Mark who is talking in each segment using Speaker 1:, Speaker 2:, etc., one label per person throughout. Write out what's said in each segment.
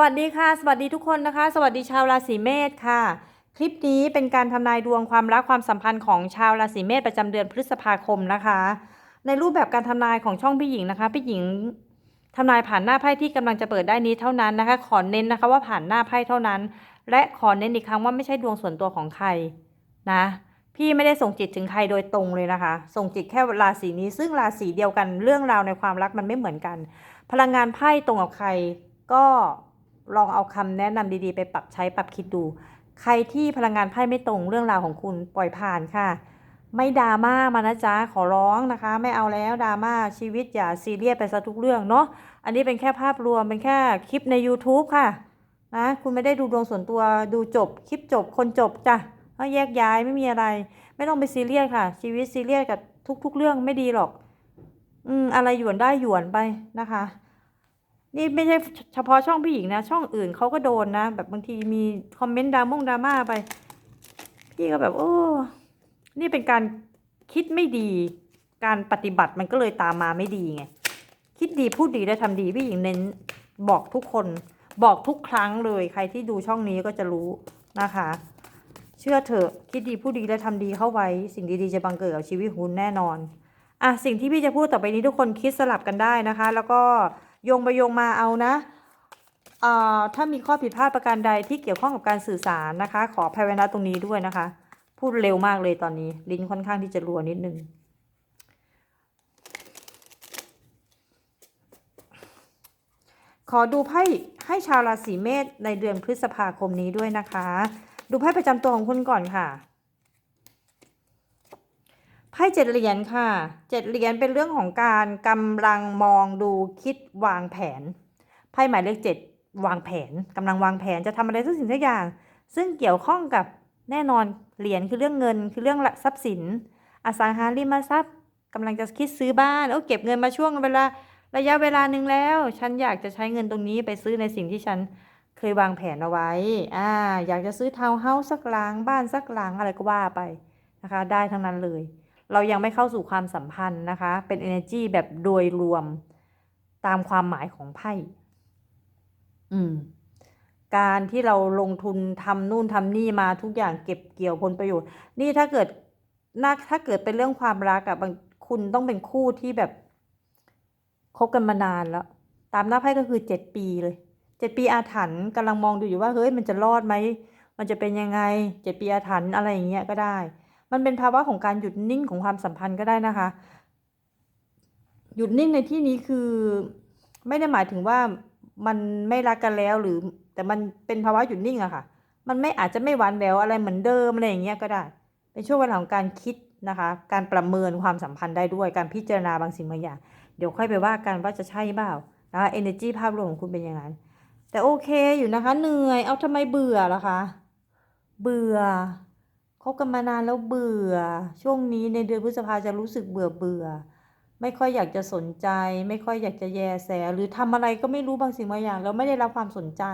Speaker 1: วัสดีค่ะ สวัสดีทุกคนนะคะ สวัสดีชาวราศีเมษค่ะ คลิปนี้เป็นการทำนายดวงความรักความสัมพันธ์ของชาวราศีเมษประจำเดือนพฤษภาคมนะคะ ในรูปแบบการทำนายของช่องพี่หญิงนะคะพี่หญิงทำนายผ่านหน้าไพ่ที่กำลังจะเปิดได้นี้เท่านั้นนะคะ ขอเน้นนะคะว่าผ่านหน้าไพ่เท่านั้น และขอเน้นอีกครั้งว่าไม่ใช่ดวงส่วนตัวของใครนะ พี่ไม่ได้ส่งจิตถึงใครโดยตรงเลยนะคะ ส่งจิตแค่ราศีนี้ ซึ่งราศีเดียวกันเรื่องราวในความรักมันไม่เหมือนกัน พลังงานไพ่ตรงกับใครก็ ลองเอาคำแนะนำดีๆ ไปปรับใช้ปรับคิดดู ใครที่พลังงานไพ่ไม่ตรงเรื่องราวของคุณปล่อยผ่านค่ะ ไม่ดราม่ามานะจ๊ะขอร้องนะคะ ไม่เอาแล้วดราม่าชีวิตอย่าซีเรียสไปซะทุกเรื่องเนาะอันนี้เป็นแค่ภาพรวมเป็นแค่คลิปใน YouTube ค่ะนะคุณไม่ได้ดูดวงส่วนตัวดูจบคลิปจบคนจบจ้ะก็แยกย้ายไม่มีอะไร ไม่ต้องไปซีเรียสค่ะ ชีวิตซีเรียสกับทุก ๆ เรื่องไม่ดีหรอก อืมอะไรหยวนได้หยวนไปนะคะ นี่ไม่ใช่เฉพาะช่องผู้หญิงนะ ช่องอื่นเขาก็โดนนะ แบบบางทีมีคอมเมนต์ดราม่งดราม่าไป พี่ก็แบบโอ้นี่เป็นการคิดไม่ดี การปฏิบัติมันก็เลยตามมาไม่ดีไง คิดดีพูดดีและทำดีพี่หญิงเน้นบอกทุกคน บอกทุกครั้งเลย ใครที่ดูช่องนี้ก็จะรู้นะคะ เชื่อเถอะคิดดีพูดดีและทำดีเข้าไว้ สิ่งดีๆจะบังเกิดกับชีวิตคุณแน่นอนอะสิ่งที่พี่จะพูดต่อไปนี้ทุกคนคิดสลับกันได้นะคะ แล้วก็ โยงไปโยงมาเอานะถ้ามีข้อผิดพลาดประการใดที่เกี่ยวข้องกับการสื่อสารนะคะ ขอภัยไว้ณตรงนี้ด้วยนะคะ พูดเร็วมากเลยตอนนี้ลิ้นค่อนข้างที่จะรัวนิดนึงขอดูไพ่ให้ชาวราศีเมษในเดือนพฤษภาคมนี้ด้วยนะคะ ดูไพ่ประจำตัวของคุณก่อนค่ะ เจ็ดเหรียญค่ะเจ็ดเหรียญเป็นเรื่องของการกำลังมองดูคิดวางแผนไพ่หมายเลขเจ็ดวางแผนกำลังวางแผนจะทำอะไรสักสิ่งสักอย่าง ซึ่งเกี่ยวข้องกับแน่นอนเหรียญคือเรื่องเงินคือเรื่องทรัพย์สิน อสังหาริมทรัพย์กำลังจะคิดซื้อบ้านโอ้เก็บเงินมาช่วงเวลาระยะเวลาหนึ่งแล้ว ฉันอยากจะใช้เงินตรงนี้ไปซื้อในสิ่งที่ฉันเคยวางแผนเอาไว้อ่าอยากจะซื้อทาวน์เฮาส์สักหลังบ้านสักหลังอะไรก็ว่าไปนะคะ ได้ทั้งนั้นเลย เรายังไม่เข้าสู่ความสัมพันธ์นะคะ เป็น energy แบบโดยรวมตามความหมายของไพ่ อืม การที่เราลงทุนทำนู่นทำนี่มาทุกอย่างเก็บเกี่ยวผลประโยชน์ นี่ถ้าเกิดน่าถ้าเกิดเป็นเรื่องความรักอะบางคุณต้องเป็นคู่ที่แบบคบกันมานานแล้ว ตามหน้าไพ่ก็คือเจ็ดปีเลยเจ็ดปีอาถรรพ์กำลังมองดูอยู่ว่าเฮ้ยมันจะรอดไหมมันจะเป็นยังไงเจ็ดปีอาถรรพ์อะไรอย่างเงี้ยก็ได้ มันเป็นภาวะของการหยุดนิ่งของความสัมพันธ์ก็ได้นะคะ หยุดนิ่งในที่นี้คือไม่ได้หมายถึงว่ามันไม่รักกันแล้วหรือ แต่มันเป็นภาวะหยุดนิ่งอะค่ะ มันไม่อาจจะไม่หวานแหววอะไรเหมือนเดิมอะไรอย่างเงี้ยก็ได้ เป็นช่วงเวลาของการคิดนะคะ การประเมินความสัมพันธ์ได้ด้วยการพิจารณาบางสิ่งบางอย่าง เดี๋ยวค่อยไปว่ากันว่าจะใช่เปล่านะคะ energy ภาพรวมของคุณเป็นยังไงแต่โอเคอยู่นะคะเหนื่อยเอาทำไมเบื่อล่ะคะ เบื่อ บกันมานานแล้วเบื่อ ช่วงนี้ในเดือนพฤษภาจะรู้สึกเบื่อเบื่อ ไม่ค่อยอยากจะสนใจ ไม่ค่อยอยากจะแยแส หรือทำอะไรก็ไม่รู้บางสิ่งบางอย่างแล้วไม่ได้รับความสนใจ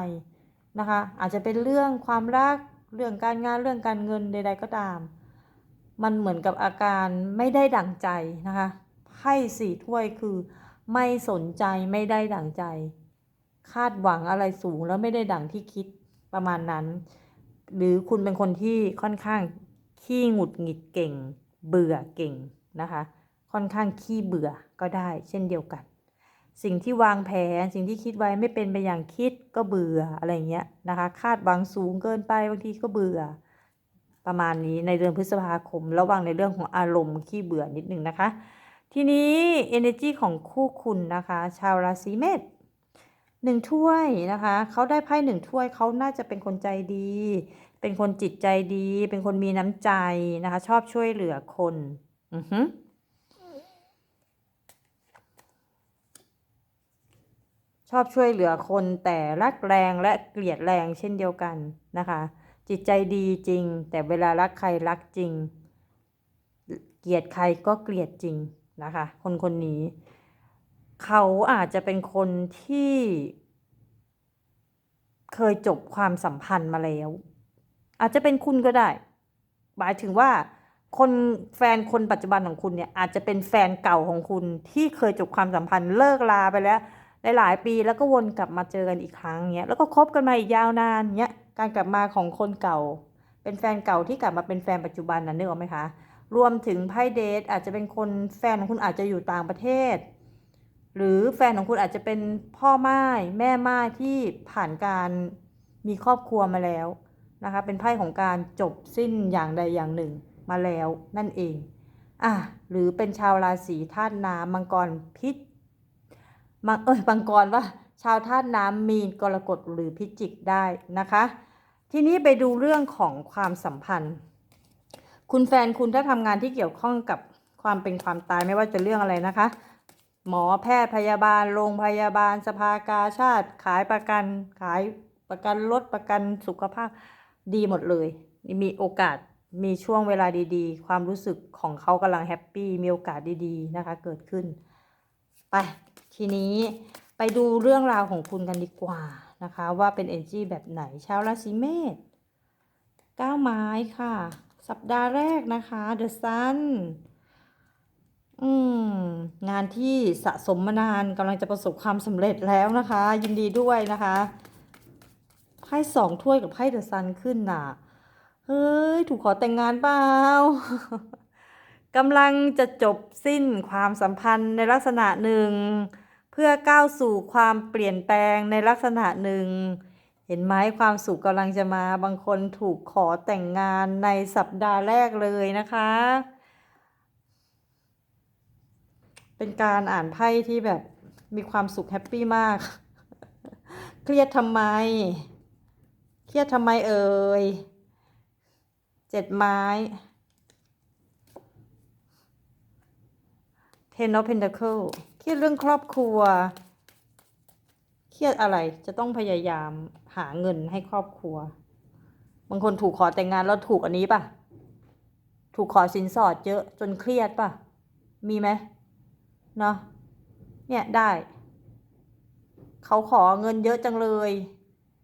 Speaker 1: นะคะ อาจจะเป็นเรื่องความรักเรื่องการงานเรื่องการเงินใด ๆ ก็ตาม มันเหมือนกับอาการไม่ได้ดั่งใจนะคะไพ่สี่ถ้วยคือ ไม่สนใจไม่ได้ดั่งใจ คาดหวังอะไรสูงแล้วไม่ได้ดั่งที่คิดประมาณนั้น หรือคุณเป็นคนที่ค่อนข้าง ขี้หงุดหงิดเก่ง เบื่อเก่งนะคะ ค่อนข้างขี้เบื่อก็ได้ เช่นเดียวกัน สิ่งที่วางแผนสิ่งที่คิดไว้ไม่เป็นไปอย่างคิดก็เบื่ออะไรเงี้ยนะคะ คาดหวังสูงเกินไปบางทีก็เบื่อ ประมาณนี้ในเดือนพฤษภาคม ระวังในเรื่องของอารมณ์ขี้เบื่อนิดนึงนะคะ ทีนี้ energy ของคู่คุณนะคะ ชาวราศีเมษ หนึ่งถ้วยนะคะเขาได้ไพ่หนึ่งถ้วยเขาน่าจะเป็นคนใจดี เป็นคนจิตใจดี เป็นคนมีน้ำใจนะคะ ชอบช่วยเหลือคนอือฮึชอบช่วยเหลือคนแต่รักแรงและเกลียดแรงเช่นเดียวกันนะคะ จิตใจดีจริง แต่เวลารักใครรักจริง เกลียดใครก็เกลียดจริงนะคะ คนคนนี้ เขาอาจจะเป็นคนที่ เคยจบความสัมพันธ์มาแล้ว อาจจะเป็นคุณก็ได้ หมายถึงว่า คนแฟนคนปัจจุบันของคุณเนี่ย อาจจะเป็นแฟนเก่าของคุณที่เคยจบความสัมพันธ์เลิกลาไปแล้วหลายๆปีแล้วก็วนกลับมาเจอกันอีกครั้งเงี้ยแล้วก็คบกันมาอีกยาวนานเงี้ยการกลับมาของคนเก่า เป็นแฟนเก่าที่กลับมาเป็นแฟนปัจจุบันนะนึกออกไหมคะรวมถึงไพ่เดทอาจจะเป็นคนแฟนของคุณอาจจะอยู่ต่างประเทศ หรือแฟนของคุณอาจจะเป็นพ่อไม้แม่ม้ที่ผ่านการมีครอบครัวมาแล้วนะคะ เป็นไพ่ของการจบสิ้นอย่างใดอย่างหนึ่งมาแล้วนั่นเองอะหรือเป็นชาวราศีธาตุน้ำมังกรพิษมังเอ้ยมังกรว่าชาวธาตุน้ำมีนกรกฎหรือพิจิกได้นะคะ ทีนี้ไปดูเรื่องของความสัมพันธ์ คุณแฟนคุณถ้าทำงานที่เกี่ยวข้องกับความเป็นความตายไม่ว่าจะเรื่องอะไรนะคะ หมอแพทย์พยาบาล โรงพยาบาลสภากาชาติ ขายประกัน ขายประกันรถประกันสุขภาพดีหมดเลย มีโอกาสมีช่วงเวลาดีๆ ความรู้สึกของเขากำลังแฮปปี้มีโอกาสดีๆนะคะ เกิดขึ้น ไปทีนี้ไปดูเรื่องราวของคุณกันดีกว่านะคะ ว่าเป็นเอ g จีแบบไหนชาวราศีเมษก้าวไม้ค่ะ สัปดาห์แรกนะคะ The Sun อืม งานที่สะสมมานานกำลังจะประสบความสำเร็จแล้วนะคะ ยินดีด้วยนะคะไพ่สองถ้วยกับไพ่เดอะซันขึ้นน่ะ เฮ้ย ถูกขอแต่งงานเปล่ากำลังจะจบสิ้นความสัมพันธ์ในลักษณะหนึ่ง เพื่อก้าวสู่ความเปลี่ยนแปลงในลักษณะหนึ่ง เห็นไหมความสุขกำลังจะมาบางคนถูกขอแต่งงานในสัปดาห์แรกเลยนะคะ เป็นการอ่านไพ่ที่แบบมีความสุขแฮปปี้มาก เครียดทำไม เครียดทำไมเอ่ยเจ็ดไม้ Ten of Pentacle เครียดเรื่องครอบครัว เครียดอะไรจะต้องพยายามหาเงินให้ครอบครัว บางคนถูกขอแต่งงานแล้วถูกอันนี้ป่ะ ถูกขอสินสอดเยอะจนเครียดป่ะ มีไหม เนาะเนี่ยได้ เขาขอเงินเยอะจังเลย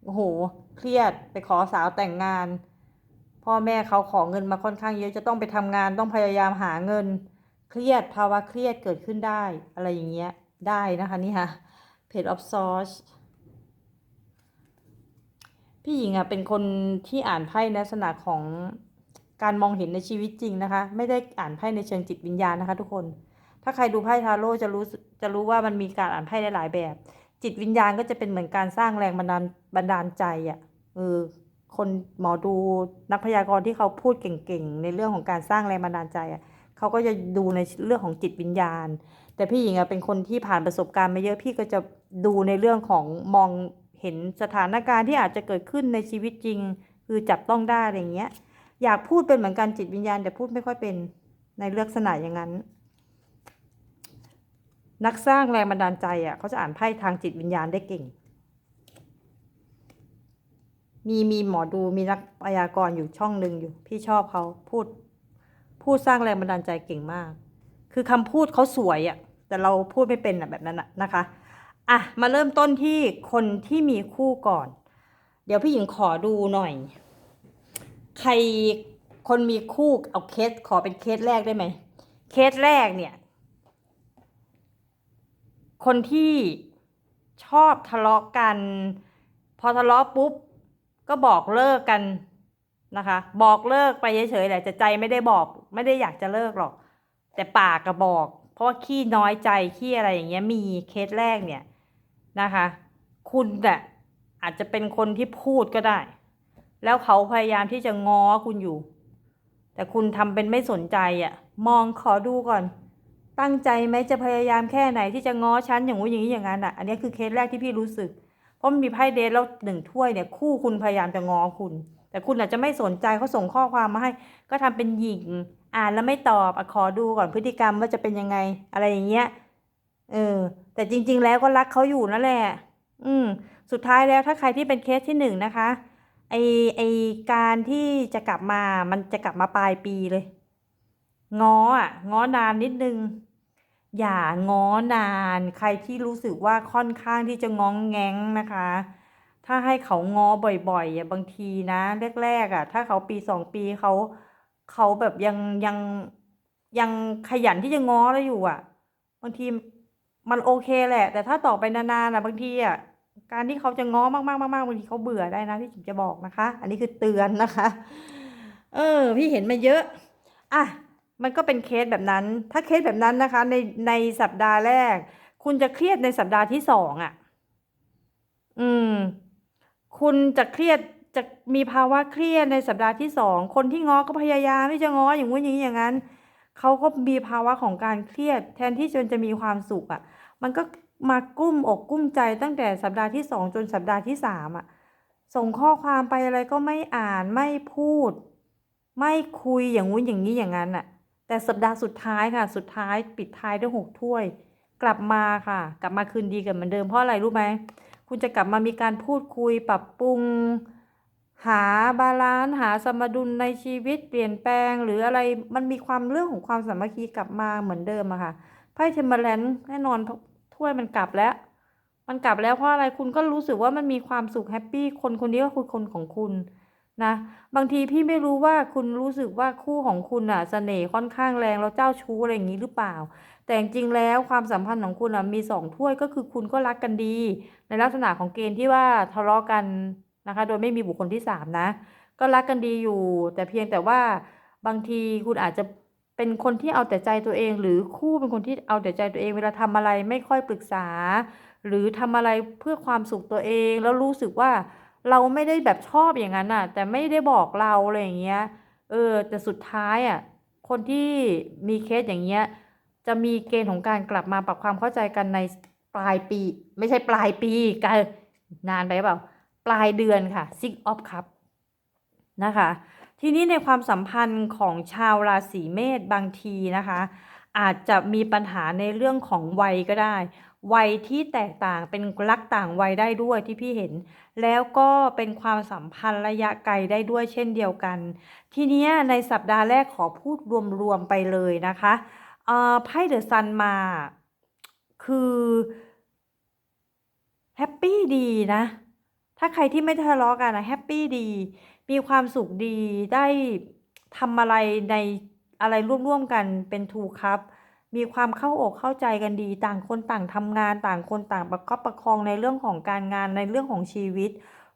Speaker 1: โอ้โหเครียดไปขอสาวแต่งงาน พ่อแม่เขาขอเงินมาค่อนข้างเยอะจะต้องไปทำงานต้องพยายามหาเงิน เครียดภาวะเครียดเกิดขึ้นได้ อะไรอย่างเงี้ยได้นะคะนี่ค่ะ Page of Swords พี่หญิงอะเป็นคนที่อ่านไพ่ในลักษณะของการมองเห็นในชีวิตจริงนะคะ ไม่ได้อ่านไพ่ในเชิงจิตวิญญาณนะคะทุกคน ถ้าใครดูไพ่ทาโร่จะรู้จะรู้ว่ามันมีการอ่านไพ่ได้หลายแบบ จิตวิญญาณก็จะเป็นเหมือนการสร้างแรงบันดาลบันดาลใจอะ่ะเออคนหมอดูนักพยากรณ์ที่เขาพูดเก่งๆในเรื่องของการสร้างแรงบันดาลใจอะ่ะเขาก็จะดูในเรื่องของจิตวิญญาณ แต่พี่หญิงอะเป็นคนที่ผ่านประสบการณ์มาเยอะพี่ก็จะดูในเรื่องของมองเห็นสถานการณ์ที่อาจจะเกิดขึ้นในชีวิตจริง คือจับต้องได้อะไรอย่างเงี้ย อยากพูดเป็นเหมือนกันจิตวิญญาณแต่พูดไม่ค่อยเป็นในลักษณะอย่างนั้น นักสร้างแรงบันดาลใจอะเขาจะอ่านไพ่ทางจิตวิญญาณได้เก่ง มีมีหมอดูมีนักพยากรณ์อยู่ช่องหนึ่งอยู่ พี่ชอบเขาพูด พูดสร้างแรงบันดาลใจเก่งมาก คือคำพูดเขาสวยอะ แต่เราพูดไม่เป็นอะแบบนั้นอะนะคะอะมาเริ่มต้นที่คนที่มีคู่ก่อน เดี๋ยวพี่หญิงขอดูหน่อย ใครคนมีคู่เอาเคสขอเป็นเคสแรกได้ไหมเคสแรกเนี่ย คนที่ชอบทะเลาะกัน พอทะเลาะปุ๊บ ก็บอกเลิกกันนะคะ บอกเลิกไปเฉยๆแหละแต่ใจไม่ได้บอก ไม่ได้อยากจะเลิกหรอก แต่ปากก็บอก เพราะว่าขี้น้อยใจขี้อะไรอย่างเงี้ยมีเคสแรกเนี่ยนะคะ คุณแบบอาจจะเป็นคนที่พูดก็ได้ แล้วเขาพยายามที่จะง้อคุณอยู่ แต่คุณทำเป็นไม่สนใจอะ่ะ มองขอดูก่อน ตั้งใจไหมจะพยายามแค่ไหนที่จะง้อฉันอย่างงู้นอย่างนี้อย่างนั้นอะ อันนี้คือเคสแรกที่พี่รู้สึก เพราะมันมีไพ่เดทแล้วหนึ่งถ้วยเนี่ยคู่คุณพยายามจะง้อคุณ แต่คุณอาจจะไม่สนใจเขาส่งข้อความมาให้ ก็ทำเป็นหยิงอ่านแล้วไม่ตอบอขอดูก่อนพฤติกรรมว่าจะเป็นยังไงอะไรอย่างเงี้ยเออ แต่จริง ๆ แล้วก็รักเขาอยู่นั่นแหละ อืม สุดท้ายแล้วถ้าใครที่เป็นเคสที่หนึ่งนะคะไอไอการที่จะกลับมามันจะกลับมาปลายปีเลย ง้ออะง้อนานนิดนึง อย่าง้อนาน ใครที่รู้สึกว่าค่อนข้างที่จะง้องแง้งนะคะ ถ้าให้เขาง้อบ่อยๆอะบางทีนะ แรกๆอะ ถ้าเขาปีสองปีเขาเขาแบบยังยังยังขยันที่จะง้อแล้วอยู่อะ บางทีมันโอเคแหละ แต่ถ้าต่อไปนานๆนะบางทีอะการที่เขาจะง้อมากๆมากๆบางทีเขาเบื่อได้นะพี่จิ๋มจะบอกนะคะ อันนี้คือเตือนนะคะ เออ พี่เห็นมาเยอะ อะ มันก็เป็นเคสแบบนั้น ถ้าเคสแบบนั้นนะคะ ในในสัปดาห์แรก คุณจะเครียดในสัปดาห์ที่สองอะ อืม คุณจะเครียดจะมีภาวะเครียดในสัปดาห์ที่สอง คนที่ง้อก็พยายามที่จะง้ออย่างงู้นอย่างนี้อย่างนั้น เขาก็มีภาวะของการเครียด แทนที่จนจะมีความสุขอะ มันก็มากุ้มอกกุ้มใจตั้งแต่สัปดาห์ที่สองจนสัปดาห์ที่สามอะ ส่งข้อความไปอะไรก็ไม่อ่านไม่พูด ไม่คุยอย่างงู้นอย่างนี้อย่างนั้นอะ แต่สัปดาห์สุดท้ายค่ะ สุดท้ายปิดท้ายด้วยหกถ้วย กลับมาค่ะ กลับมาคืนดีกันเหมือนเดิมเพราะอะไรรู้ไหมคุณจะกลับมามีการพูดคุยปรับปรุง หาบาลานซ์หาสมดุลในชีวิตเปลี่ยนแปลงหรืออะไรมันมีความเรื่องของความสามัคคีกลับมาเหมือนเดิมอะค่ะไพ่เทมเบอร์แลนด์แน่นอนถ้วยมันกลับแล้ว มันกลับแล้วเพราะอะไรคุณก็รู้สึกว่ามันมีความสุขแฮปปี้คนคนนี้ก็คือคนของคุณ นะบางทีพี่ไม่รู้ว่าคุณรู้สึกว่าคู่ของคุณอะเสน่ห์ค่อนข้างแรงแล้วเจ้าชู้อะไรอย่างนี้หรือเปล่า แต่จริงแล้วความสัมพันธ์ของคุณอะมีสองถ้วยก็คือคุณก็รักกันดี ในลักษณะของเกณฑ์ที่ว่าทะเลาะกันนะคะ โดยไม่มีบุคคลที่สามนะ ก็รักกันดีอยู่ แต่เพียงแต่ว่าบางทีคุณอาจจะเป็นคนที่เอาแต่ใจตัวเอง หรือคู่เป็นคนที่เอาแต่ใจตัวเอง เวลาทำอะไรไม่ค่อยปรึกษา หรือทำอะไรเพื่อความสุขตัวเองแล้วรู้สึกว่า เราไม่ได้แบบชอบอย่างนั้นน่ะ แต่ไม่ได้บอกเราอะไรอย่างเงี้ย เออ แต่สุดท้ายอะ คนที่มีเคสอย่างเงี้ย จะมีเกณฑ์ของการกลับมาปรับความเข้าใจกันในปลายปี ไม่ใช่ปลายปีกันนานไปเปล่า ปลายเดือนค่ะ six of cup นะคะ ทีนี้ในความสัมพันธ์ของชาวราศีเมษบางทีนะคะ อาจจะมีปัญหาในเรื่องของวัยก็ได้ วัยที่แตกต่างเป็นรักต่างวัยได้ด้วยที่พี่เห็น แล้วก็เป็นความสัมพันธ์ระยะไกลได้ด้วยเช่นเดียวกัน ทีนี้ในสัปดาห์แรกขอพูดรวมๆไปเลยนะคะอ่อไพ่เดอะซันมาคือแฮปปี้ดีนะ ถ้าใครที่ไม่ทะเลาะกันนะแฮปปี้ดี มีความสุขดีได้ทำอะไรในอะไรร่วมๆกันเป็นทูครับ มีความเข้าอกเข้าใจกันดี ต่างคนต่างทำงานต่างคนต่างประคับประคองในเรื่องของการงานในเรื่องของชีวิต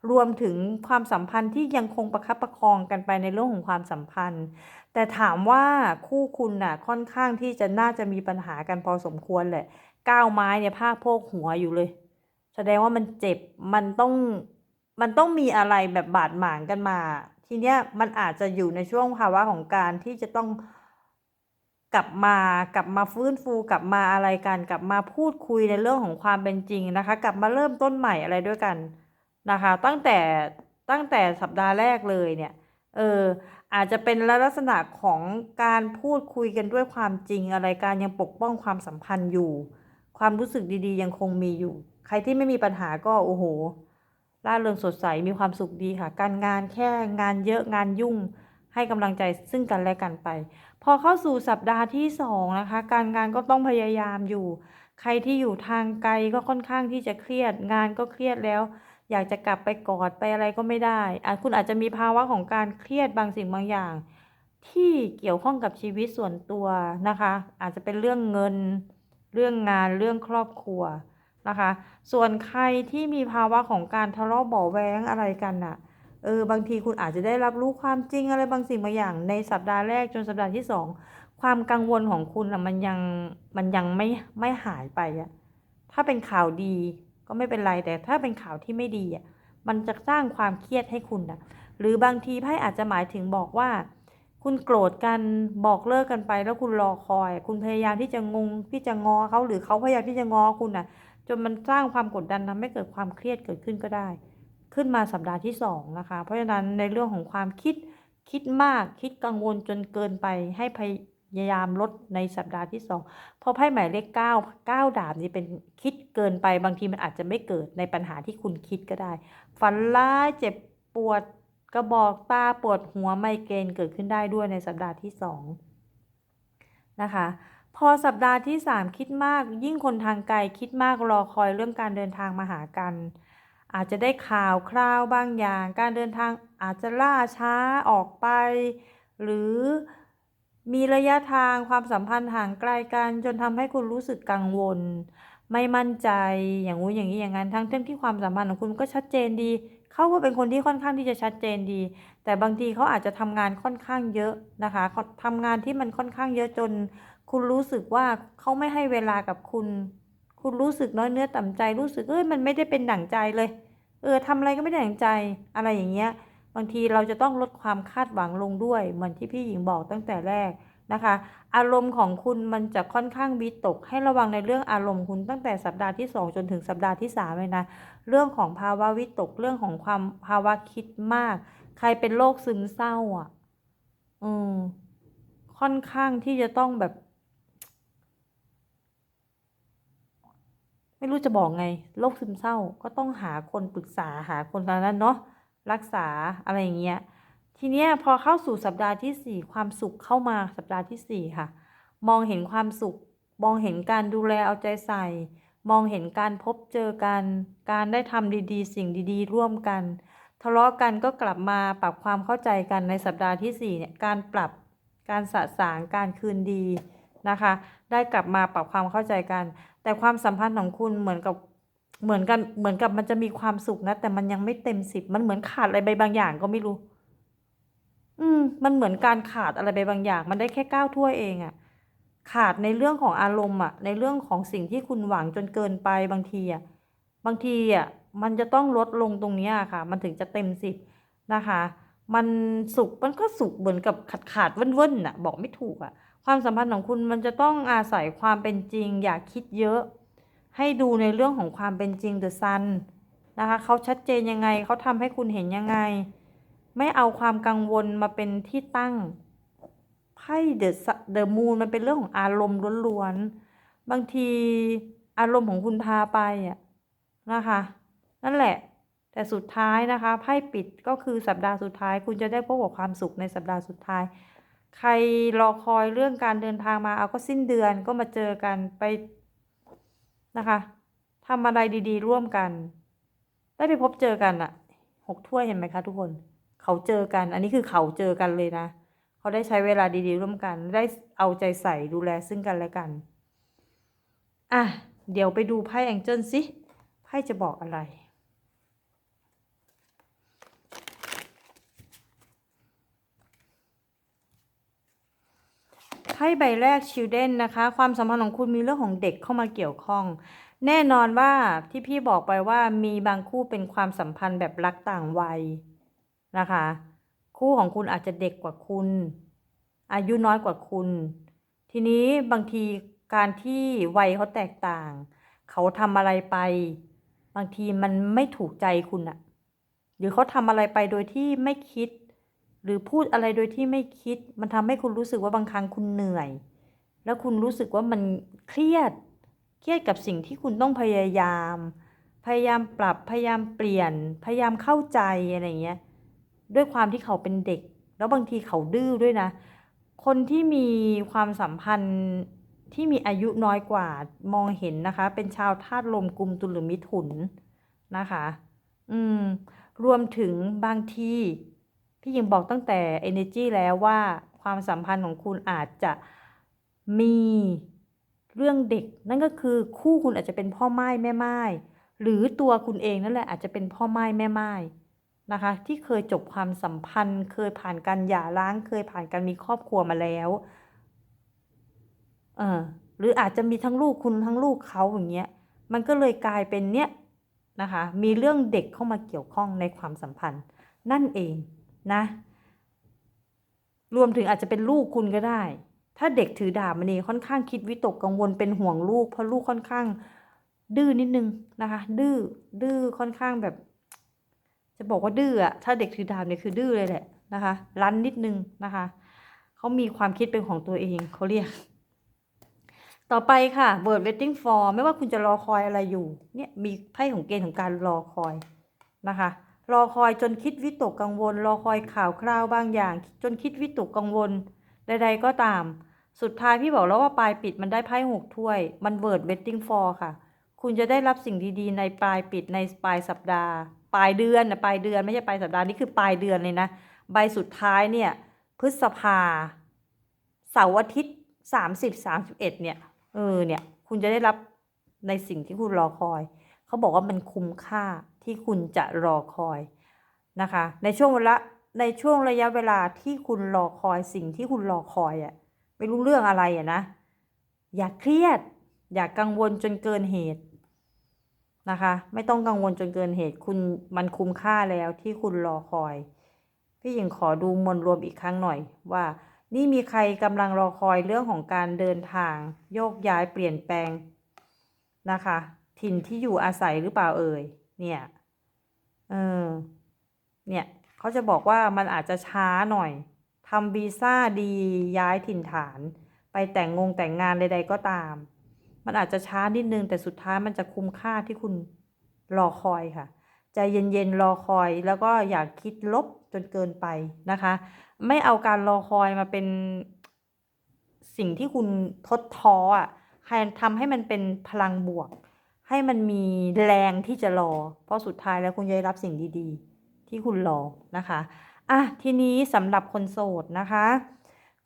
Speaker 1: รวมถึงความสัมพันธ์ที่ยังคงประคับประคองกันไปในเรื่องของความสัมพันธ์ แต่ถามว่าคู่คุณน่ะค่อนข้างที่จะน่าจะมีปัญหากันพอสมควรแหละก้าวไม้เนี่ยภาคโพกหัวอยู่เลย แสดงว่ามันเจ็บมันต้องมันต้องมีอะไรแบบบาดหมางกันมา ทีเนี้ยมันอาจจะอยู่ในช่วงภาวะของการที่จะต้อง กลับมากลับมาฟื้นฟูกลับมาอะไรกัน กลับมาพูดคุยในเรื่องของความเป็นจริงนะคะ กลับมาเริ่มต้นใหม่อะไรด้วยกันนะคะ ตั้งแต่ตั้งแต่สัปดาห์แรกเลยเนี่ยเอออาจจะเป็นลักษณะของการพูดคุยกันด้วยความจริงอะไรการยังปกป้องความสัมพันธ์อยู่ ความรู้สึกดีๆ ยังคงมีอยู่ ใครที่ไม่มีปัญหาก็โอ้โหร่าเริงสดใสมีความสุขดีค่ะ การงานแค่งานเยอะงานยุ่งให้กำลังใจซึ่งกันและกันไป พอเข้าสู่สัปดาห์ที่สองนะคะ การงานก็ต้องพยายามอยู่ ใครที่อยู่ทางไกลก็ค่อนข้างที่จะเครียด งานก็เครียดแล้ว อยากจะกลับไปกอดไปอะไรก็ไม่ได้อาจคุณอาจจะมีภาวะของการเครียดบางสิ่งบางอย่าง ที่เกี่ยวข้องกับชีวิตส่วนตัวนะคะ อาจจะเป็นเรื่องเงิน เรื่องงานเรื่องครอบครัวนะคะ ส่วนใครที่มีภาวะของการทะเลาะเบาแว้งอะไรกันน่ะ เออบางทีคุณอาจจะได้รับรู้ความจริงอะไรบางสิ่งบางอย่าง ในสัปดาห์แรกจนสัปดาห์ที่สองความกังวลของคุณอะมันยังมันยังไม่ไม่หายไปอะถ้าเป็นข่าวดีก็ไม่เป็นไรแต่ถ้าเป็นข่าวที่ไม่ดีอะมันจะสร้างความเครียดให้คุณอะหรือบางทีไพ่อาจจะหมายถึงบอกว่า คุณโกรธกันบอกเลิกกันไป แล้วคุณรอคอย คุณพยายามที่จะงงที่จะงอเขาหรือเขาพยายามที่จะงอคุณอะ จนมันสร้างความกดดันทำให้เกิดความเครียดเกิดขึ้นก็ได้ ขึ้นมาสัปดาห์ที่สองนะคะ เพราะฉะนั้นในเรื่องของความคิดคิดมากคิดกังวลจนเกินไปให้พยายามลดในสัปดาห์ที่สองเพราะไพ่หมายเลขเก้าเก้าดาบนี่เป็นคิดเกินไปบางทีมันอาจจะไม่เกิดในปัญหาที่คุณคิดก็ได้ ฝันร้ายเจ็บปวดกระบอกตาปวดหัวไมเกรนเกิดขึ้นได้ด้วยในสัปดาห์ที่สองนะคะพอสัปดาห์ที่สามคิดมาก ยิ่งคนทางไกลคิดมากรอคอยเรื่องการเดินทางมาหากัน อาจจะได้ข่าวคราวบางอย่าง การเดินทางอาจจะล่าช้าออกไป หรือมีระยะทางความสัมพันธ์ห่างไกลกันจนทำให้คุณรู้สึกกังวล ไม่มั่นใจอย่างงู้นอย่างนี้อย่างนั้นทั้งทั้งที่ความสัมพันธ์ของคุณก็ชัดเจนดีเขาก็เป็นคนที่ค่อนข้างที่จะชัดเจนดี แต่บางทีเขาอาจจะทำงานค่อนข้างเยอะนะคะเขาทำงานที่มันค่อนข้างเยอะจน คุณรู้สึกว่าเขาไม่ให้เวลากับคุณ คุณรู้สึกน้อยเนื้อต่ำใจรู้สึกเอ้ยมันไม่ได้เป็นดั่งใจเลย เออทำอะไรก็ไม่ได้ดั่งใจอะไรอย่างเงี้ย บางทีเราจะต้องลดความคาดหวังลงด้วย เหมือนที่พี่หญิงบอกตั้งแต่แรกนะคะ อารมณ์ของคุณมันจะค่อนข้างวิตก ให้ระวังในเรื่องอารมณ์คุณตั้งแต่สัปดาห์ที่ 2 จนถึงสัปดาห์ที่3เลยนะเรื่องของภาวะวิตกเรื่องของความภาวะคิดมาก ใครเป็นโรคซึมเศร้าอะอืมค่อนข้างที่จะต้องแบบ ไม่รู้จะบอกไงโรคซึมเศร้าก็ต้องหาคนปรึกษาหาคนทางนั้นเนาะรักษาอะไรอย่างเงี้ยทีเนี้ยพอเข้าสู่สัปดาห์ที่สี่ความสุขเข้ามาสัปดาห์ที่สี่ค่ะ มองเห็นความสุข มองเห็นการดูแลเอาใจใส่ มองเห็นการพบเจอกัน การได้ทำดีๆ สิ่งดีๆ ร่วมกัน ทะเลาะกันก็กลับมาปรับความเข้าใจกันในสัปดาห์ที่สี่เนี่ยการปรับการสะสางการคืนดีนะคะ ได้กลับมาปรับความเข้าใจกัน แต่ความสัมพันธ์ของคุณเหมือนกับเหมือนกันเหมือนกับมันจะมีความสุขนะ แต่มันยังไม่เต็มสิบมันเหมือนขาดอะไรไปบางอย่างก็ไม่รู้ อืม มันเหมือนการขาดอะไรไปบางอย่าง มันได้แค่ก้าวถ้วยเองอะขาดในเรื่องของอารมณ์อะในเรื่องของสิ่งที่คุณหวังจนเกินไปบางทีอะบางทีอะมันจะต้องลดลงตรงนี้ยค่ะ มันถึงจะเต็มสิบนะคะ มันสุขมันก็สุขเหมือนกับขาดขาดเว่นๆน่ะ บอกไม่ถูกอะ ความสัมพันธ์ของคุณมันจะต้องอาศัยความเป็นจริง อย่าคิดเยอะ ให้ดูในเรื่องของความเป็นจริงเดอะซันนะคะเขาชัดเจนยังไงเขาทำให้คุณเห็นยังไง ไม่เอาความกังวลมาเป็นที่ตั้งไพ่เดอะเดอะมูนมันเป็นเรื่องของอารมณ์ล้วนๆบางทีอารมณ์ของคุณพาไปอะนะคะ นั่นแหละ แต่สุดท้ายนะคะไพ่ปิดก็คือสัปดาห์สุดท้าย คุณจะได้พบกับความสุขในสัปดาห์สุดท้าย ใครรอคอยเรื่องการเดินทางมาเอาก็สิ้นเดือนก็มาเจอกันไปนะคะทำอะไรดีๆ ร่วมกัน ได้ไปพบเจอกันอะหกถ้วยเห็นไหมคะทุกคน เขาเจอกัน อันนี้คือเขาเจอกันเลยนะ เขาได้ใช้เวลาดีๆ ร่วมกัน ได้เอาใจใส่ดูแลซึ่งกันและกันอะเดี๋ยวไปดูไพ่แองเจิลสิไพ่จะบอกอะไร ไพ่ใบแรกชิลเด้นนะคะ ความสัมพันธ์ของคุณมีเรื่องของเด็กเข้ามาเกี่ยวข้อง แน่นอนว่าที่พี่บอกไปว่ามีบางคู่เป็นความสัมพันธ์แบบรักต่างวัยนะคะ คู่ของคุณอาจจะเด็กกว่าคุณ อายุน้อยกว่าคุณ ทีนี้บางทีการที่วัยเขาแตกต่าง เขาทำอะไรไป บางทีมันไม่ถูกใจคุณอะหรือเขาทำอะไรไปโดยที่ไม่คิด หรือพูดอะไรโดยที่ไม่คิด มันทำให้คุณรู้สึกว่าบางครั้งคุณเหนื่อย แล้วคุณรู้สึกว่ามันเครียด เครียดกับสิ่งที่คุณต้องพยายาม พยายามปรับ พยายามเปลี่ยน พยายามเข้าใจอะไรอย่างเงี้ย ด้วยความที่เขาเป็นเด็ก แล้วบางทีเขาดื้อด้วยนะ คนที่มีความสัมพันธ์ที่มีอายุน้อยกว่ามองเห็นนะคะ เป็นชาวธาตุลมกุมตุลมิถุนนะคะ อืม รวมถึงบางที พี่ยิงบอกตั้งแต่ energy แล้วว่าความสัมพันธ์ของคุณอาจจะมีเรื่องเด็ก นั่นก็คือคู่คุณอาจจะเป็นพ่อไม้แม่ไม้หรือตัวคุณเองนั่นแหละอาจจะเป็นพ่อไม้แม่ไม้นะคะ ที่เคยจบความสัมพันธ์ เคยผ่านการหย่าร้าง เคยผ่านการมีครอบครัวมาแล้วเออหรืออาจจะมีทั้งลูกคุณทั้งลูกเขาอย่างเงี้ยมันก็เลยกลายเป็นเนี้ยนะคะ มีเรื่องเด็กเข้ามาเกี่ยวข้องในความสัมพันธ์นั่นเอง นะ รวมถึงอาจจะเป็นลูกคุณก็ได้ ถ้าเด็กถือดาบมันเองค่อนข้างคิดวิตกกังวลเป็นห่วงลูก เพราะลูกค่อนข้าง ดื้อนิดนึงนะคะ ดื้อดื้อค่อนข้างแบบ จะบอกว่าดื้ออะถ้าเด็กถือดาบเนี่ยคือดื้อเลยแหละนะคะ รั้นนิดนึงนะคะเขามีความคิดเป็นของตัวเองเขาเรียก ต่อไปค่ะ word waiting for ไม่ว่าคุณจะรอคอยอะไรอยู่ เนี่ยมีไพ่ของเกณฑ์ของการรอคอยนะคะ รอคอยจนคิดวิตกกังวล รอคอยข่าวคราวบางอย่าง จนคิดวิตกกังวล ใด ๆ ก็ตาม สุดท้ายพี่บอกแล้วว่าปลายปิดมันได้ไพ่หกถ้วย มัน word waiting for ค่ะ คุณจะได้รับสิ่งดีๆ ในปลายปิดในปลายสัปดาห์ ปลายเดือนนะปลายเดือนไม่ใช่ปลายสัปดาห์นี่คือปลายเดือนเลยนะใบสุดท้ายเนี่ยพฤษภาเสาร์อาทิตย์สามสิบสามสิบเอ็ดเนี่ยเออเนี่ยคุณจะได้รับในสิ่งที่คุณรอคอย เขาบอกว่ามันคุ้มค่า ที่คุณจะรอคอยนะคะ ในช่วงเวลาในช่วงระยะเวลาที่คุณรอคอยสิ่งที่คุณรอคอยอะ่ะไม่รู้เรื่องอะไรอะนะ อย่าเครียด อย่ากังวลจนเกินเหตุนะคะ ไม่ต้องกังวลจนเกินเหตุคุณมันคุ้มค่าแล้วที่คุณรอคอย พี่หญิงขอดูมวลรวมอีกครั้งหน่อยว่า นี่มีใครกำลังรอคอยเรื่องของการเดินทาง โยกย้ายเปลี่ยนแปลงนะคะ ถิ่นที่อยู่อาศัยหรือเปล่าเอ่ยเนี่ย เออ เนี่ยเขาจะบอกว่ามันอาจจะช้าหน่อยทำวีซ่าดีย้ายถิ่นฐาน ไปแต่งงงแต่งงานใด ๆ ก็ตาม มันอาจจะช้านิดนึง แต่สุดท้ายมันจะคุ้มค่าที่คุณรอคอยค่ะใจเย็นๆรอคอยแล้วก็อย่าคิดลบจนเกินไปนะคะ ไม่เอาการรอคอยมาเป็นสิ่งที่คุณทดท้ออะให้ทำให้มันเป็นพลังบวก ให้มันมีแรงที่จะรอ เพราะสุดท้ายแล้วคุณจะได้รับสิ่งดีๆ ที่คุณรอนะคะอะทีนี้สำหรับคนโสดนะคะ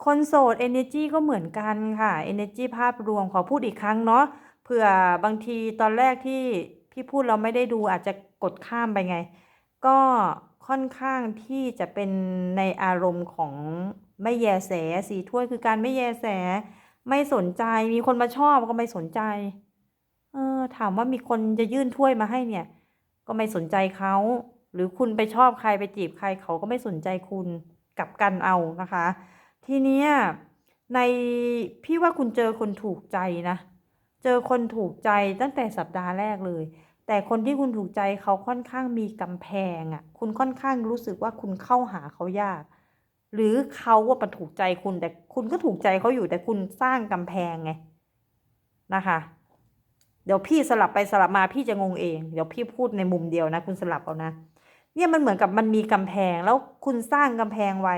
Speaker 1: คนโสด energy ก็เหมือนกันค่ะ energy ภาพรวมขอพูดอีกครั้งเนาะเผื่อบางทีตอนแรกที่พี่พูดเราไม่ได้ดูอาจจะกดข้ามไปไง ก็ค่อนข้างที่จะเป็นในอารมณ์ของไม่แยแสสีถ้วยคือการไม่แยแส ไม่สนใจมีคนมาชอบก็ไม่สนใจ เออถามว่ามีคนจะยื่นถ้วยมาให้เนี่ย ก็ไม่สนใจเขา หรือคุณไปชอบใครไปจีบใครเขาก็ไม่สนใจคุณกลับกันเอานะคะ ทีเนี้ยในพี่ว่าคุณเจอคนถูกใจนะ เจอคนถูกใจตั้งแต่สัปดาห์แรกเลย แต่คนที่คุณถูกใจเขาค่อนข้างมีกำแพงอะ่ะ คุณค่อนข้างรู้สึกว่าคุณเข้าหาเขายาก หรือเขาว่าประถูกใจคุณแต่คุณก็ถูกใจเขาอยู่แต่คุณสร้างกำแพงไงนะคะ เดี๋ยวพี่สลับไปสลับมาพี่จะงงเอง เดี๋ยวพี่พูดในมุมเดียวนะ คุณสลับเอานะ เนี่ยมันเหมือนกับมันมีกำแพงแล้วคุณสร้างกำแพงไว้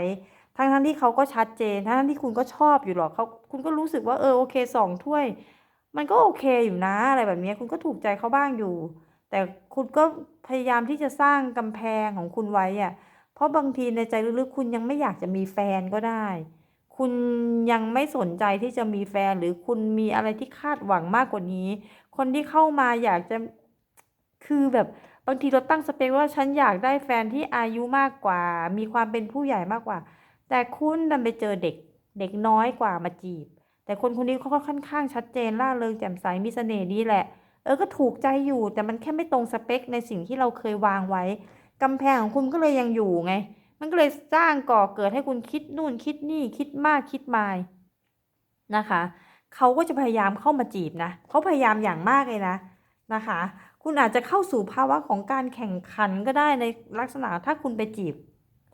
Speaker 1: ทั้งทั้งที่เขาก็ชัดเจนทั้งทั้งที่คุณก็ชอบอยู่หรอกเขาคุณก็รู้สึกว่าเออโอเคสองถ้วย มันก็โอเคอยู่นะอะไรแบบนี้คุณก็ถูกใจเขาบ้างอยู่ แต่คุณก็พยายามที่จะสร้างกำแพงของคุณไว้อะเพราะบางทีในใจลึกๆคุณยังไม่อยากจะมีแฟนก็ได้คุณยังไม่สนใจที่จะมีแฟนหรือคุณมีอะไรที่คาดหวังมากกว่านี้ คนที่เข้ามาอยากจะคือแบบบางทีเราตั้งสเปคว่าฉันอยากได้แฟนที่อายุมากกว่า มีความเป็นผู้ใหญ่มากกว่า แต่คุณดันไปเจอเด็กเด็กน้อยกว่ามาจีบ แต่คนคนนี้เขาก็ค่อนข้างชัดเจนล่าเริงแจ่มใสมีเสน่ห์นี้แหละ เออก็ถูกใจอยู่แต่มันแค่ไม่ตรงสเปคในสิ่งที่เราเคยวางไว้กำแพงของคุณก็เลยยังอยู่ไง มันก็เลยสร้างก่อเกิดให้คุณคิดนู่นคิดนี่คิดมากคิดมายนะคะ เขาก็จะพยายามเข้ามาจีบนะเขาพยายามอย่างมากเลยนะนะคะ คุณอาจจะเข้าสู่ภาวะของการแข่งขันก็ได้ในลักษณะถ้าคุณไปจีบ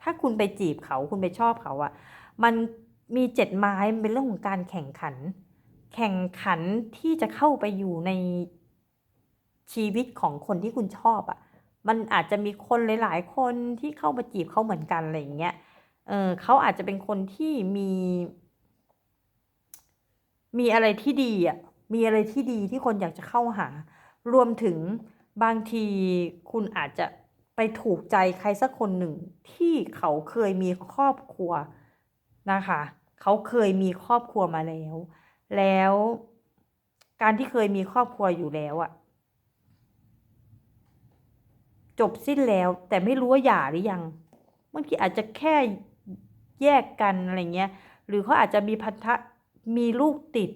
Speaker 1: ถ้าคุณไปจีบเขาคุณไปชอบเขาอะมันมีเจ็ดไม้มันเป็นเรื่องของการแข่งขัน แข่งขันที่จะเข้าไปอยู่ในชีวิตของคนที่คุณชอบอะมันอาจจะมีคนหลายๆ คนที่เข้ามาจีบเขาเหมือนกันอะไรอย่างเงี้ย เออเขาอาจจะเป็นคนที่มี มีอะไรที่ดีอะมีอะไรที่ดีที่คนอยากจะเข้าหา รวมถึงบางทีคุณอาจจะไปถูกใจใครสักคนหนึ่งที่เขาเคยมีครอบครัวนะคะ เขาเคยมีครอบครัวมาแล้ว แล้วการที่เคยมีครอบครัวอยู่แล้วอะจบสิ้นแล้วแต่ไม่รู้ว่าหย่าหรือยังบางทีอาจจะแค่แยกกันอะไรเงี้ย หรือเขาอาจจะมีพันธะ มีลูกติด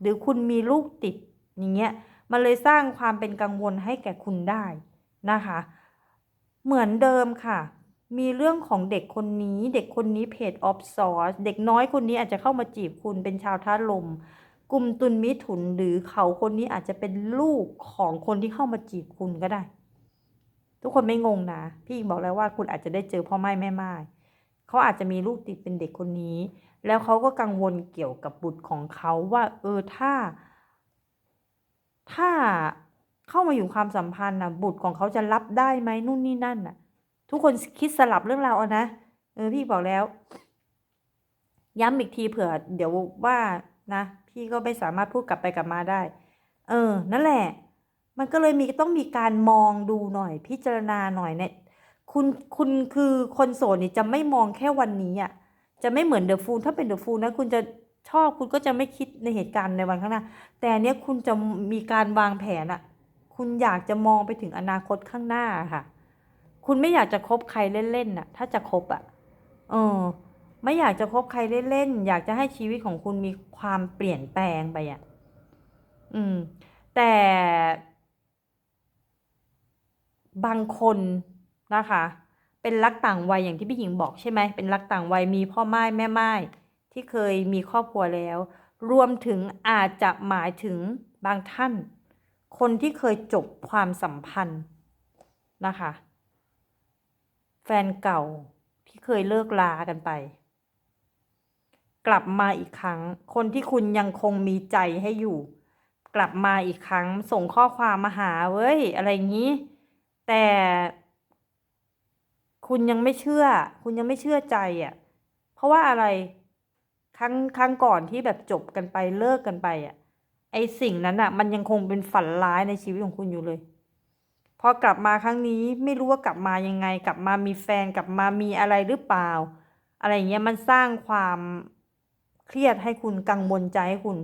Speaker 1: หรือคุณมีลูกติดอย่างเงี้ยมันเลยสร้างความเป็นกังวลให้แก่คุณได้นะคะ เหมือนเดิมค่ะ มีเรื่องของเด็กคนนี้ เด็กคนนี้เพจออฟซอร์เด็กน้อยคนนี้อาจจะเข้ามาจีบคุณเป็นชาวท่าลมกลุ่มตุนมิถุนหรือเขาคนนี้อาจจะเป็นลูกของคนที่เข้ามาจีบคุณก็ได้ ทุกคนไม่งงนะ พี่บอกแล้วว่าคุณอาจจะได้เจอพ่อไม้แม่ไม้เขาอาจจะมีลูกติดเป็นเด็กคนนี้ แล้วเขาก็กังวลเกี่ยวกับบุตรของเขาว่า เออถ้า ถ้าเข้ามาอยู่ความสัมพันธ์นะบุตรของเขาจะรับได้ไหมนู่นนี่นั่นน่ะ ทุกคนคิดสลับเรื่องราวเอานะเออพี่บอกแล้ว ย้ำอีกทีเผื่อ เดี๋ยวว่านะ พี่ก็ไม่สามารถพูดกลับไปกลับมาได้ เออ นั่นแหละ มันก็เลยมีต้องมีการมองดูหน่อย พิจารณาหน่อยเนี่ยคุณคุณคือคนโสดนี่จะไม่มองแค่วันนี้อะ จะไม่เหมือนเดอะฟูลถ้าเป็นเดอะฟูลนะคุณจะชอบคุณก็จะไม่คิดในเหตุการณ์ในวันข้างหน้า แต่เนี้ยคุณจะมีการวางแผนอะคุณอยากจะมองไปถึงอนาคตข้างหน้าค่ะ คุณไม่อยากจะคบใครเล่นๆน่ะ ถ้าจะคบอะเออ ไม่อยากจะคบใครเล่นๆอยากจะให้ชีวิตของคุณมีความเปลี่ยนแปลงไปอะอืม แต่บางคนนะคะ เป็นรักต่างวัยอย่างที่พี่หญิงบอกใช่ไหมเป็นรักต่างวัยมีพ่อไม้แม่ไม้ที่เคยมีครอบครัวแล้ว รวมถึงอาจจะหมายถึงบางท่าน คนที่เคยจบความสัมพันธ์นะคะ แฟนเก่าที่เคยเลิกลากันไป กลับมาอีกครั้ง คนที่คุณยังคงมีใจให้อยู่ กลับมาอีกครั้งส่งข้อความมาหาเว้ยอะไรอย่างนี้ แต่ คุณยังไม่เชื่อ คุณยังไม่เชื่อใจอะ่ะ เพราะว่าอะไร ครั้งครั้งก่อนที่แบบจบกันไปเลิกกันไปอะ่ะ ไอสิ่งนั้นอะ่ะ มันยังคงเป็นฝันร้ายในชีวิตของคุณอยู่เลย พอกลับมาครั้งนี้ไม่รู้ว่ากลับมายังไง กลับมามีแฟนกลับมามีอะไรหรือเปล่า อะไรเงี้ยมันสร้างความเครียดให้คุณกังวลใจให้คุณ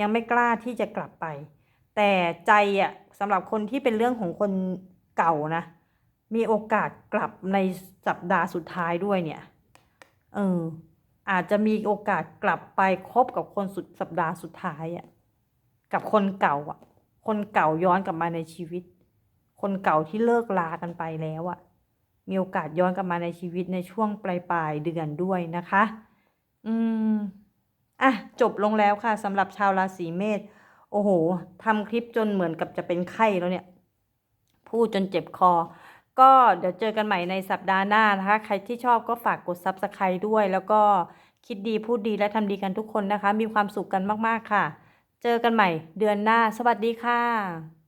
Speaker 1: ยังไม่กล้าที่จะกลับไป แต่ใจอะสำหรับคนที่เป็นเรื่องของคนเก่านะ มีโอกาสกลับในสัปดาห์สุดท้ายด้วยเนี่ย เออ อาจจะมีโอกาสกลับไปคบกับคนสุดสัปดาห์สุดท้ายอะ กับคนเก่าอะ คนเก่าย้อนกลับมาในชีวิต คนเก่าที่เลิกลากันไปแล้วอะ มีโอกาสย้อนกลับมาในชีวิตในช่วงปลายปลายเดือนด้วยนะคะ อืม อะ จบลงแล้วค่ะสำหรับชาวราศีเมษ โอ้โหทำคลิปจนเหมือนกับจะเป็นไข้แล้วเนี่ย พูดจนเจ็บคอ ก็เดี๋ยวเจอกันใหม่ในสัปดาห์หน้านะคะ ใครที่ชอบก็ฝากกด Subscribe ด้วย แล้วก็คิดดีพูดดีและทำดีกันทุกคนนะคะ มีความสุขกันมากๆค่ะ เจอกันใหม่เดือนหน้า สวัสดีค่ะ